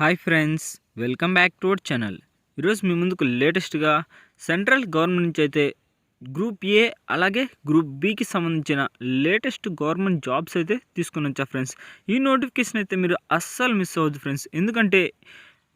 Hi friends welcome back to our channel. ఈరోజు మీ ముందుకు లేటెస్ట్గా సెంట్రల్ గవర్నమెంట్ నుంచి అయితే గ్రూప్ ఏ అలాగే గ్రూప్ బికి సంబంధించిన లేటెస్ట్ గవర్నమెంట్ జాబ్స్ అయితే తీసుకుని వచ్చా ఫ్రెండ్స్. ఈ నోటిఫికేషన్ అయితే మీరు అస్సలు మిస్ అవ్వద్దు ఫ్రెండ్స్. ఎందుకంటే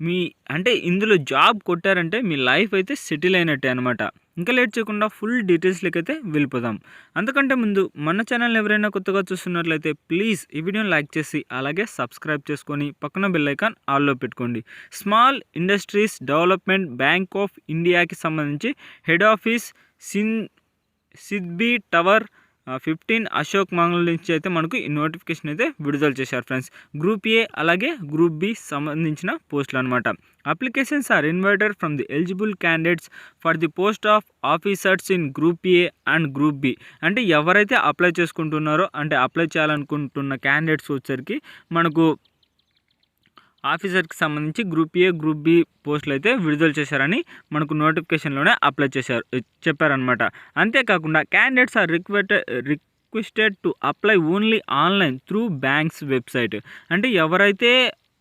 మీ అంటే ఇందులో జాబ్ కొట్టారంటే మీ లైఫ్ అయితే సెటిల్ అయినట్టే అనమాట ఇంకా లేట్ చేయకుండా ఫుల్ డీటెయిల్స్లోకి అయితే వెళ్ళిపోదాం. అంతకంటే ముందు మన ఛానల్ ఎవరైనా కొత్తగా చూస్తున్నట్లయితే ప్లీజ్ ఈ వీడియోని లైక్ చేసి అలాగే సబ్స్క్రైబ్ చేసుకొని పక్కన బెల్ ఐకాన్ ఆల్లో పెట్టుకోండి. Small industries development bank of ఇండియాకి సంబంధించి హెడ్ ఆఫీస్ సిన్ సిద్బి టవర్ ఫిఫ్టీన్ అశోక్ మంగళ నుంచి అయితే మనకు ఈ నోటిఫికేషన్ అయితే విడుదల చేశారు ఫ్రెండ్స్ గ్రూప్ ఏ అలాగే గ్రూప్ బి సంబంధించిన పోస్టులు అనమాట applications are invited from the eligible candidates for the post of officers in group A and group B అంటే ఎవరైతే అప్లై చేసుకుంటున్నారో అంటే అప్లై చేయాలనుకుంటున్న క్యాండిడేట్స్ వచ్చరికి మనకు ఆఫీసర్కి సంబంధించి గ్రూప్ ఏ గ్రూప్ బి పోస్టులు అయితే విడుదల చేశారని మనకు నోటిఫికేషన్లోనే అప్లై చేశారు చెప్పారనమాట అంతేకాకుండా candidates are requested requested to apply only online through banks website. అంటే ఎవరైతే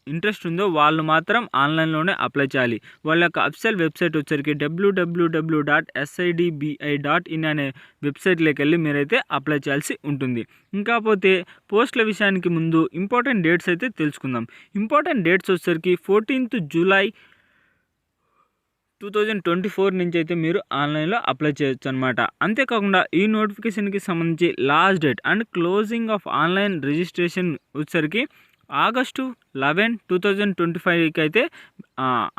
ఇంట్రెస్ట్ ఉందో వాళ్ళు మాత్రం ఆన్లైన్లోనే అప్లై చేయాలి. వాళ్ళ యొక్క అఫ్సెల్ వెబ్సైట్ వచ్చరికి W W W dot SIDBI dot in అనే వెబ్సైట్లోకి వెళ్ళి మీరైతే అప్లై చేయాల్సి ఉంటుంది. ఇంకా పోతే పోస్టుల విషయానికి ముందు ఇంపార్టెంట్ డేట్స్ అయితే తెలుసుకుందాం. ఇంపార్టెంట్ డేట్స్ వచ్చేసరికి fourteenth July two thousand twenty four నుంచి అయితే మీరు ఆన్లైన్లో అప్లై చేయొచ్చు అనమాట అంతేకాకుండా ఈ నోటిఫికేషన్కి సంబంధించి last date and closing of online registration వచ్చేసరికి August eleven two thousand twenty ఫైవ్కి అయితే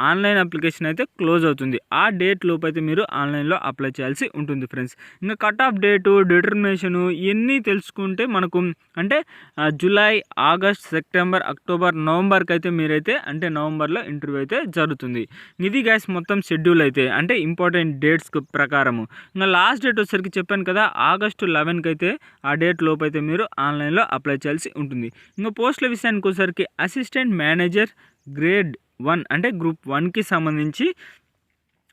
ఆన్లైన్ అప్లికేషన్ అయితే క్లోజ్ అవుతుంది. ఆ డేట్ లోపు అయితే మీరు ఆన్లైన్లో అప్లై చేయాల్సి ఉంటుంది ఫ్రెండ్స్. ఇంకా కట్ ఆఫ్ డేటు డిటర్మినేషను ఇవన్నీ తెలుసుకుంటే మనకు అంటే జూలై ఆగస్ట్ సెప్టెంబర్ అక్టోబర్ నవంబర్కి అయితే మీరైతే అంటే నవంబర్లో ఇంటర్వ్యూ అయితే జరుగుతుంది. ఇది గ్యాస్ మొత్తం షెడ్యూల్ అయితే అంటే ఇంపార్టెంట్ డేట్స్ ప్రకారము. ఇంకా లాస్ట్ డేట్ వచ్చేసరికి చెప్పాను కదా ఆగస్టు లెవెన్కి అయితే ఆ డేట్ లోపు అయితే మీరు ఆన్లైన్లో అప్లై చేయాల్సి ఉంటుంది. ఇంకా పోస్టుల విషయానికి వచ్చేసరికి అసిస్టెంట్ మేనేజర్ గ్రేడ్ వన్ అంటే గ్రూప్ వన్కి సంబంధించి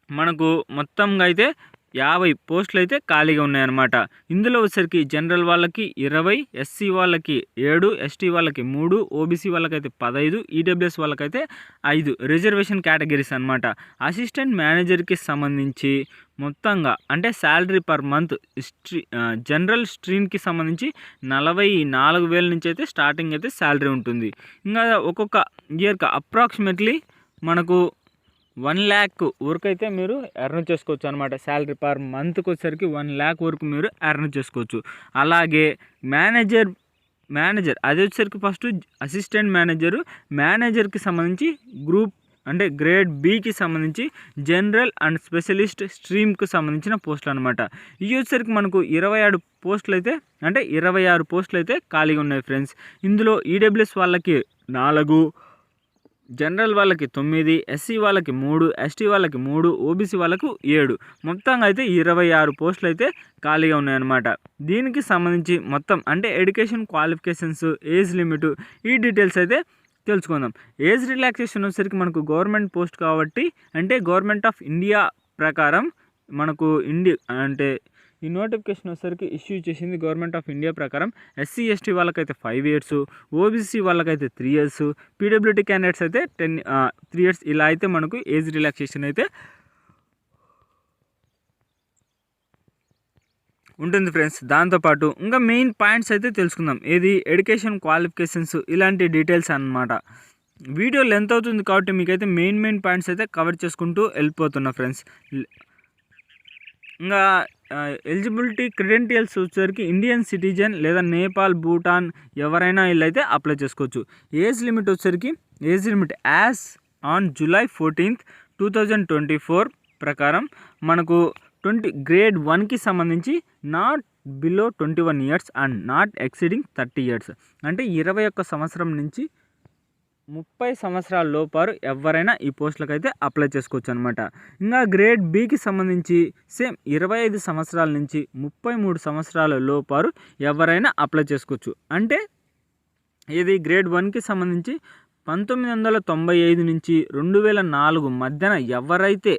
మనకు మొత్తంగా అయితే యాభై పోస్టులు అయితే ఖాళీగా ఉన్నాయన్నమాట. ఇందులో వచ్చరికి జనరల్ వాళ్ళకి ఇరవై ఎస్సీ వాళ్ళకి ఏడు ఎస్టీ వాళ్ళకి మూడు ఓబీసీ వాళ్ళకైతే పదహైదు ఈడబ్ల్యూఎస్ వాళ్ళకైతే ఐదు రిజర్వేషన్ కేటగిరీస్ అనమాట అసిస్టెంట్ మేనేజర్కి సంబంధించి మొత్తంగా అంటే salary per month stream general స్ట్రీమ్కి సంబంధించి నలభై నాలుగు వేల నుంచి అయితే స్టార్టింగ్ అయితే శాలరీ ఉంటుంది. ఇంకా ఒక్కొక్క ఇయర్కి అప్రాక్సిమేట్లీ మనకు వన్ ల్యాక్ వరకు అయితే మీరు ఎర్న్ చేసుకోవచ్చు అనమాట శాలరీ పర్ మంత్కి వచ్చేసరికి వన్ ల్యాక్ వరకు మీరు ఎర్న్ చేసుకోవచ్చు. అలాగే మేనేజర్ మేనేజర్ అది వచ్చేసరికి ఫస్ట్ అసిస్టెంట్ మేనేజరు మేనేజర్కి సంబంధించి గ్రూప్ అంటే గ్రేడ్ బికి సంబంధించి జనరల్ అండ్ స్పెషలిస్ట్ స్ట్రీమ్కి సంబంధించిన పోస్టులు అనమాట ఇవి వచ్చేసరికి మనకు ఇరవై ఆరు పోస్టులు అయితే అంటే ఇరవై ఆరు పోస్టులు అయితే ఖాళీగా ఉన్నాయి ఫ్రెండ్స్. ఇందులో ఈడబ్ల్యూఎస్ వాళ్ళకి నాలుగు జనరల్ వాళ్ళకి తొమ్మిది ఎస్సీ వాళ్ళకి మూడు ఎస్టీ వాళ్ళకి మూడు ఓబీసీ వాళ్ళకు ఏడు. మొత్తంగా అయితే ఇరవై ఆరు పోస్టులు అయితే ఖాళీగా ఉన్నాయన్నమాట. దీనికి సంబంధించి మొత్తం అంటే ఎడ్యుకేషన్ క్వాలిఫికేషన్స్ ఏజ్ లిమిట్ ఈ డీటెయిల్స్ అయితే తెలుసుకుందాం. ఏజ్ రిలాక్సేషన్ వచ్చేసరికి మనకు గవర్నమెంట్ పోస్ట్ కాబట్టి అంటే గవర్నమెంట్ ఆఫ్ ఇండియా ప్రకారం మనకు ఇండి అంటే ఈ నోటిఫికేషన్ వచ్చేసరికి ఇష్యూ చేసింది గవర్నమెంట్ ఆఫ్ ఇండియా ప్రకారం ఎస్సీ ఎస్టీ వాళ్ళకైతే ఫైవ్ ఇయర్స్ ఓబీసీ వాళ్ళకైతే త్రీ ఇయర్స్ పీడబ్ల్యూటీ క్యాండిడేట్స్ అయితే టెన్ త్రీ ఇయర్స్ ఇలా అయితే మనకు ఏజ్ రిలాక్సేషన్ అయితే ఉంటుంది ఫ్రెండ్స్ దాంతోపాటు ఇంకా మెయిన్ పాయింట్స్ అయితే తెలుసుకుందాం. ఏది? ఎడ్యుకేషన్ క్వాలిఫికేషన్స్ ఇలాంటి డీటెయిల్స్ అన్నమాట. వీడియో లెంత్ అవుతుంది కాబట్టి మీకైతే మెయిన్ మెయిన్ పాయింట్స్ అయితే కవర్ చేసుకుంటూ వెళ్ళిపోతున్నా ఫ్రెండ్స్ ఇంకా ఎలిజిబిలిటీ క్రెడెంటియల్స్ వచ్చేసరికి ఇండియన్ సిటిజన్ లేదా నేపాల్ భూటాన్ ఎవరైనా వీళ్ళైతే అప్లై చేసుకోవచ్చు. ఏజ్ లిమిట్ వచ్చేసరికి age limit as on July fourteenth two thousand twenty four ప్రకారం మనకు ట్వంటీ గ్రేడ్ వన్కి సంబంధించి not below twenty one years and not exceeding thirty years అంటే ఇరవై ఒక్క సంవత్సరం నుంచి ముప్పై సంవత్సరాల లోపారు ఎవరైనా ఈ పోస్టులకు అయితే అప్లై చేసుకోవచ్చు అనమాట ఇంకా గ్రేడ్ బికి సంబంధించి సేమ్ ఇరవై ఐదు సంవత్సరాల నుంచి ముప్పై మూడు సంవత్సరాల లోపారు ఎవరైనా అప్లై చేసుకోవచ్చు. అంటే ఇది గ్రేడ్ వన్కి సంబంధించి పంతొమ్మిది వందల తొంభై ఐదు నుంచి రెండు వేల నాలుగు మధ్యన ఎవరైతే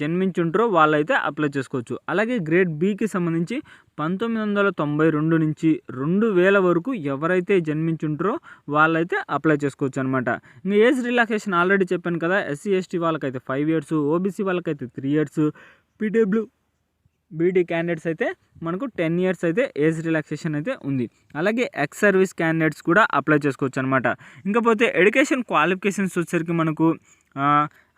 జన్మించుంటారో వాళ్ళైతే అప్లై చేసుకోవచ్చు. అలాగే గ్రేడ్ బీకి సంబంధించి పంతొమ్మిది వందల తొంభై రెండు నుంచి రెండు వేల వరకు ఎవరైతే జన్మించుంటారో వాళ్ళైతే అప్లై చేసుకోవచ్చు అనమాట ఇంకా ఏజ్ రిలాక్సేషన్ ఆల్రెడీ చెప్పాను కదా ఎస్సీ ఎస్టీ వాళ్ళకైతే ఫైవ్ ఇయర్స్ ఓబీసీ వాళ్ళకైతే three years PW BD candidates అయితే మనకు టెన్ ఇయర్స్ అయితే ఏజ్ రిలాక్సేషన్ అయితే ఉంది. అలాగే ఎక్స్ సర్వీస్ క్యాండిడేట్స్ కూడా అప్లై చేసుకోవచ్చు అనమాట ఇంకపోతే ఎడ్యుకేషన్ క్వాలిఫికేషన్స్ వచ్చేసరికి మనకు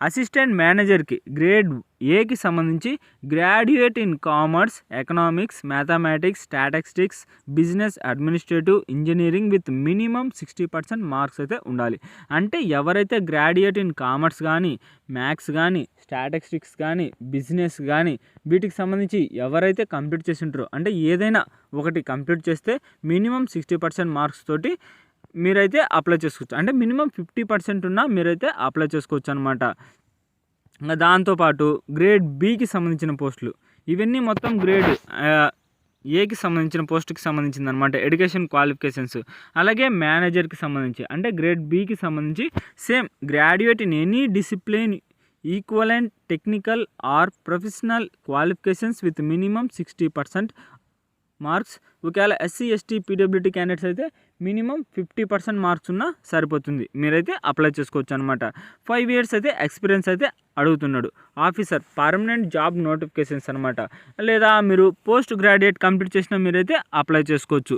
అసిస్టెంట్ మేనేజర్కి గ్రేడ్ ఏకి సంబంధించి graduate in commerce economics mathematics statistics business administrative engineering with minimum sixty percent marks అయితే ఉండాలి. అంటే ఎవరైతే గ్రాడ్యుయేట్ ఇన్ కామర్స్ కానీ మ్యాథ్స్ కానీ స్టాటిస్టిక్స్ కానీ బిజినెస్ కానీ వీటికి సంబంధించి ఎవరైతే కంప్లీట్ చేసి ఉంటారో అంటే ఏదైనా ఒకటి కంప్లీట్ చేస్తే మినిమం సిక్స్టీ పర్సెంట్ మార్క్స్ తోటి మీరైతే అప్లై చేసుకోవచ్చు. అంటే మినిమం ఫిఫ్టీ పర్సెంట్ ఉన్నా మీరైతే అప్లై చేసుకోవచ్చు అనమాట ఇంకా దాంతోపాటు గ్రేడ్ బికి సంబంధించిన పోస్టులు ఇవన్నీ మొత్తం గ్రేడ్ ఏకి సంబంధించిన పోస్ట్కి సంబంధించింది అనమాట ఎడ్యుకేషన్ క్వాలిఫికేషన్స్ అలాగే మేనేజర్కి సంబంధించి. అంటే గ్రేడ్ బికి సంబంధించి same graduate in any discipline equivalent technical or professional qualifications with minimum sixty percent marks ఒకవేళ ఎస్సీ ఎస్టీ పీడబ్ల్యూటీ క్యాండిడేట్స్ అయితే మినిమం ఫిఫ్టీ పర్సెంట్ మార్క్స్ ఉన్నా సరిపోతుంది. మీరైతే అప్లై చేసుకోవచ్చు అనమాట ఫైవ్ ఇయర్స్ అయితే ఎక్స్పీరియన్స్ అయితే అడుగుతున్నాడు. ఆఫీసర్ పర్మనెంట్ జాబ్ నోటిఫికేషన్స్ అనమాట లేదా మీరు పోస్ట్ గ్రాడ్యుయేట్ కంప్లీట్ చేసిన మీరైతే అప్లై చేసుకోవచ్చు.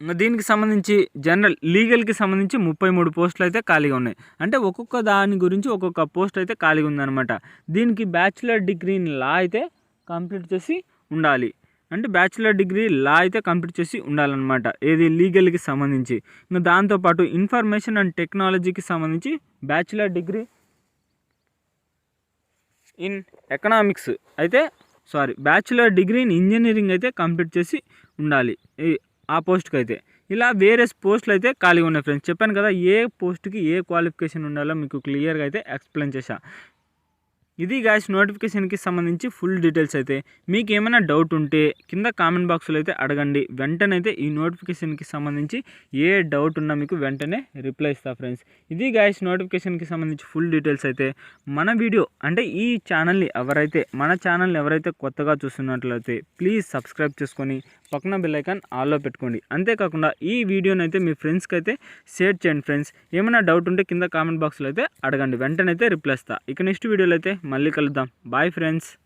దీనికి సంబంధించి జనరల్ లీగల్కి సంబంధించి ముప్పై మూడు పోస్టులు అయితే ఖాళీగా ఉన్నాయి. అంటే ఒక్కొక్క దాని గురించి ఒక్కొక్క పోస్ట్ అయితే ఖాళీగా ఉందన్నమాట. దీనికి బ్యాచిలర్ డిగ్రీ ఇన్ లా అయితే కంప్లీట్ చేసి ఉండాలి. అంటే బ్యాచిలర్ డిగ్రీ లా అయితే కంప్లీట్ చేసి ఉండాలన్నమాట. ఏది లీగల్కి సంబంధించి. ఇంకా దాంతోపాటు ఇన్ఫర్మేషన్ అండ్ టెక్నాలజీకి సంబంధించి బ్యాచిలర్ డిగ్రీ ఇన్ ఎకనామిక్స్ అయితే sorry bachelor degree in engineering అయితే కంప్లీట్ చేసి ఉండాలి. ఆ పోస్ట్కి అయితే. ఇలా వేరే పోస్టులు అయితే ఖాళీగా ఉన్నాయి ఫ్రెండ్స్. చెప్పాను కదా ఏ పోస్ట్కి ఏ క్వాలిఫికేషన్ ఉండాలో మీకు క్లియర్గా అయితే ఎక్స్ప్లెయిన్ చేశా. ఇది గాయస్ నోటిఫికేషన్కి సంబంధించి ఫుల్ డీటెయిల్స్ అయితే. మీకు ఏమైనా డౌట్ ఉంటే కింద కామెంట్ బాక్స్లో అయితే అడగండి. వెంటనే అయితే ఈ నోటిఫికేషన్కి సంబంధించి ఏ డౌట్ ఉన్నా మీకు వెంటనే రిప్లై ఇస్తా ఫ్రెండ్స్ ఇది గాయస్ నోటిఫికేషన్కి సంబంధించి ఫుల్ డీటెయిల్స్ అయితే. మన వీడియో అంటే ఈ ఛానల్ని ఎవరైతే మన ఛానల్ని ఎవరైతే కొత్తగా చూస్తున్నట్లయితే ప్లీజ్ సబ్స్క్రైబ్ చేసుకొని పక్కన బెల్ ఆల్లో పెట్టుకోండి. అంతేకాకుండా ఈ వీడియోని అయితే మీ ఫ్రెండ్స్కి అయితే షేర్ చేయండి ఫ్రెండ్స్ ఏమైనా డౌట్ ఉంటే కింద కామెంట్ బాక్స్లో అయితే అడగండి. వెంటనే అయితే రిప్లై ఇస్తా. ఇక నెక్స్ట్ వీడియోలో అయితే మళ్ళీ కలుద్దాం. Bye friends.